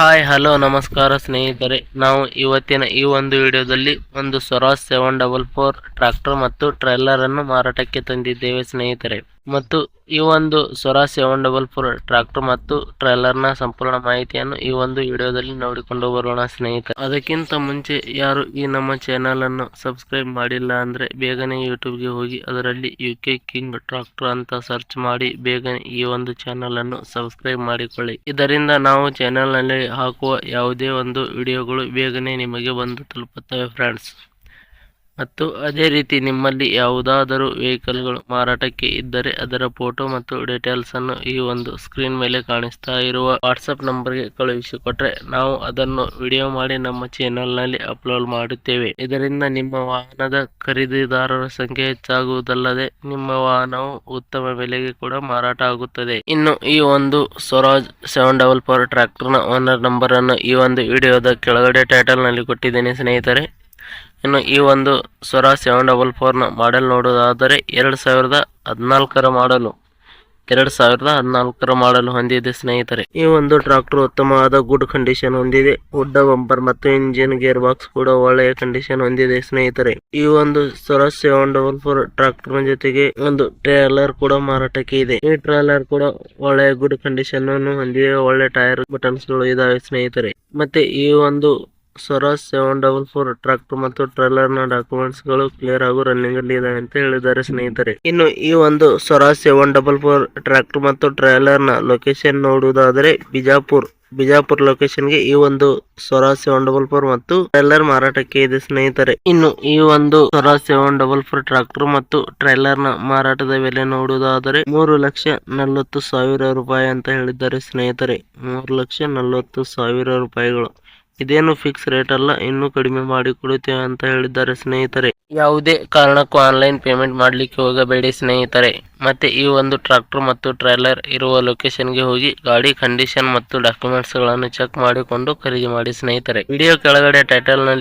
Hi hello ನಮಸ್ಕಾರ ಸ್ನೇಹಿತರೆ. ನಾವು ಇವತ್ತಿನ ಈ ಒಂದು ವಿಡಿಯೋದಲ್ಲಿ ಒಂದು Swaraj seven double four tractor ಮತ್ತು ಟ್ರೈಲರನ್ನು ಮಾರಾಟಕ್ಕೆ ತಂದಿದ್ದೇವೆ ಸ್ನೇಹಿತರೆ. ಮತ್ತು ಈ ಒಂದು Swaraj seven double four tractor ಮತ್ತು ಟ್ರೈಲರ್ನ ಸಂಪೂರ್ಣ ಮಾಹಿತಿಯನ್ನು ಈ ಒಂದು ವಿಡಿಯೋದಲ್ಲಿ ನೋಡಿಕೊಂಡು ಬರೋಣ ಸ್ನೇಹಿತರೆ. ಅದಕ್ಕಿಂತ ಮುಂಚೆ ಯಾರು ಈ ನಮ್ಮ ಚಾನೆಲ್ ಅನ್ನು ಸಬ್ಸ್ಕ್ರೈಬ್ ಮಾಡಿಲ್ಲ ಅಂದ್ರೆ ಬೇಗನೆ ಯೂಟ್ಯೂಬ್ಗೆ ಹೋಗಿ ಅದರಲ್ಲಿ ಯು ಕೆ ಕಿಂಗ್ ಟ್ರಾಕ್ಟರ್ ಅಂತ ಸರ್ಚ್ ಮಾಡಿ ಬೇಗನೆ ಈ ಒಂದು ಚಾನೆಲ್ ಅನ್ನು ಸಬ್ಸ್ಕ್ರೈಬ್ ಮಾಡಿಕೊಳ್ಳಿ. ಇದರಿಂದ ನಾವು ಚಾನೆಲ್ನಲ್ಲಿ ಹಾಕುವ ಯಾವುದೇ ಒಂದು ವಿಡಿಯೋಗಳು ಬೇಗನೆ ನಿಮಗೆ ಬಂದು ತಲುಪುತ್ತವೆ ಫ್ರೆಂಡ್ಸ್ ಮತ್ತು ಅದೇ ರೀತಿ ನಿಮ್ಮಲ್ಲಿ ಯಾವುದಾದರೂ ವೆಹಿಕಲ್ಗಳು ಮಾರಾಟಕ್ಕೆ ಇದ್ದರೆ ಅದರ ಫೋಟೋ ಮತ್ತು ಡೀಟೇಲ್ಸ್ ಅನ್ನು ಈ ಒಂದು ಸ್ಕ್ರೀನ್ ಮೇಲೆ ಕಾಣಿಸ್ತಾ ಇರುವ ವಾಟ್ಸಪ್ ನಂಬರ್ಗೆ ಕಳುಹಿಸಿಕೊಟ್ರೆ ನಾವು ಅದನ್ನು ವಿಡಿಯೋ ಮಾಡಿ ನಮ್ಮ ಚಾನೆಲ್ನಲ್ಲಿ ಅಪ್ಲೋಡ್ ಮಾಡುತ್ತೇವೆ. ಇದರಿಂದ ನಿಮ್ಮ ವಾಹನದ ಖರೀದಿದಾರರ ಸಂಖ್ಯೆ ಹೆಚ್ಚಾಗುವುದಲ್ಲದೆ ನಿಮ್ಮ ವಾಹನವು ಉತ್ತಮ ಬೆಲೆಗೆ ಕೂಡ ಮಾರಾಟ ಆಗುತ್ತದೆ. ಇನ್ನು ಈ ಒಂದು ಸ್ವರಾಜ್ ಸೆವೆನ್ ಡಬಲ್ ಫೋರ್ ಟ್ರ್ಯಾಕ್ಟರ್ನ ಓನರ್ ನಂಬರ್ ಅನ್ನು ಈ ಒಂದು ವಿಡಿಯೋದ ಕೆಳಗಡೆ ಟೈಟಲ್ನಲ್ಲಿ ಕೊಟ್ಟಿದ್ದೇನೆ ಸ್ನೇಹಿತರೆ. ಇನ್ನು ಈ ಒಂದು ಸ್ವರಾಜ್ ಸೆವೆನ್ ಡಬಲ್ ಫೋರ್ನ ಮಾಡೆಲ್ ನೋಡೋದಾದರೆ ಎರಡು ಸಾವಿರದ ಹದಿನಾಲ್ಕರ ಮಾಡಲು ಎರಡು ಸಾವಿರದ ಹದಿನಾಲ್ಕರ ಮಾಡಲು ಹೊಂದಿದೆ ಸ್ನೇಹಿತರೆ. ಈ ಒಂದು ಟ್ರಾಕ್ಟರ್ ಉತ್ತಮವಾದ ಗುಡ್ ಕಂಡೀಷನ್ ಹೊಂದಿದೆ. ಗುಡ್ಡ ಬಂಪರ್ ಮತ್ತು ಇಂಜಿನ್ ಗೇರ್ ಬಾಕ್ಸ್ ಕೂಡ ಒಳ್ಳೆಯ ಕಂಡೀಷನ್ ಹೊಂದಿದೆ ಸ್ನೇಹಿತರೆ. ಈ ಒಂದು Swaraj seven double four tractor ಜೊತೆಗೆ ಒಂದು ಟ್ರೇಲರ್ ಕೂಡ ಮಾರಾಟಕ್ಕೆ ಇದೆ. ಈ ಟ್ರೇಲರ್ ಕೂಡ ಒಳ್ಳೆಯ ಗುಡ್ ಕಂಡೀಷನ್ ಹೊಂದಿದೆ. ಒಳ್ಳೆ ಟೈರ್ ಬಟನ್ಸ್ಗಳು ಇದಾವೆ ಸ್ನೇಹಿತರೆ. ಮತ್ತೆ ಈ ಒಂದು Swaraj seven double four tractor ಮತ್ತು ಟ್ರೇಲರ್ನ ಡಾಕ್ಯುಮೆಂಟ್ಸ್ಗಳು ಕ್ಲಿಯರ್ ಹಾಗೂ ರನ್ನಿಂಗ್ ಅಲ್ಲಿ ಇದೆ ಅಂತ ಹೇಳಿದ್ದಾರೆ ಸ್ನೇಹಿತರೆ. ಇನ್ನು ಈ ಒಂದು Swaraj seven double four tractor ಮತ್ತು ಟ್ರೇಲರ್ನ ಲೊಕೇಶನ್ ನೋಡುವುದಾದರೆ ಬಿಜಾಪುರ್. ಬಿಜಾಪುರ್ ಲೊಕೇಶನ್ಗೆ ಈ ಒಂದು ಸ್ವರಾಜ್ ಸೆವೆನ್ ಡಬಲ್ ಫೋರ್ ಮತ್ತು ಟ್ರೈಲರ್ ಮಾರಾಟಕ್ಕೆ ಇದೆ ಸ್ನೇಹಿತರೆ. ಇನ್ನು ಈ ಒಂದು Swaraj seven double four tractor ಮತ್ತು ಟ್ರೈಲರ್ನ ಮಾರಾಟದ ಬೆಲೆ ನೋಡುವುದಾದರೆ ಮೂರು ಲಕ್ಷ ನಲವತ್ತು ಸಾವಿರ ರೂಪಾಯಿ ಅಂತ ಹೇಳಿದ್ದಾರೆ ಸ್ನೇಹಿತರೆ. ಮೂರು ಲಕ್ಷ ನಲವತ್ತು ಸಾವಿರ ರೂಪಾಯಿಗಳು. ಇದೇನು ಫಿಕ್ಸ್ ರೇಟ್ ಅಲ್ಲ, ಇನ್ನೂ ಕಡಿಮೆ ಮಾಡಿ ಕೊಡುತ್ತೇವೆ ಅಂತ ಹೇಳಿದ್ದಾರೆ ಸ್ನೇಹಿತರೆ. ಯಾವುದೇ ಕಾರಣಕ್ಕೂ ಆನ್ಲೈನ್ ಪೇಮೆಂಟ್ ಮಾಡಲಿಕ್ಕೆ ಹೋಗಬೇಡಿ ಸ್ನೇಹಿತರೆ. ಮತ್ತೆ ಈ ಒಂದು ಟ್ರಾಕ್ಟರ್ ಮತ್ತು ಟ್ರೈಲರ್ ಇರುವ ಲೊಕೇಶನ್ಗೆ ಹೋಗಿ ಗಾಡಿ ಕಂಡೀಷನ್ ಮತ್ತು ಡಾಕ್ಯುಮೆಂಟ್ಸ್ಗಳನ್ನು ಚೆಕ್ ಮಾಡಿಕೊಂಡು ಖರೀದಿ ಮಾಡಿ ಸ್ನೇಹಿತರೆ. ವಿಡಿಯೋ ಕೆಳಗಡೆ ಟೈಟಲ್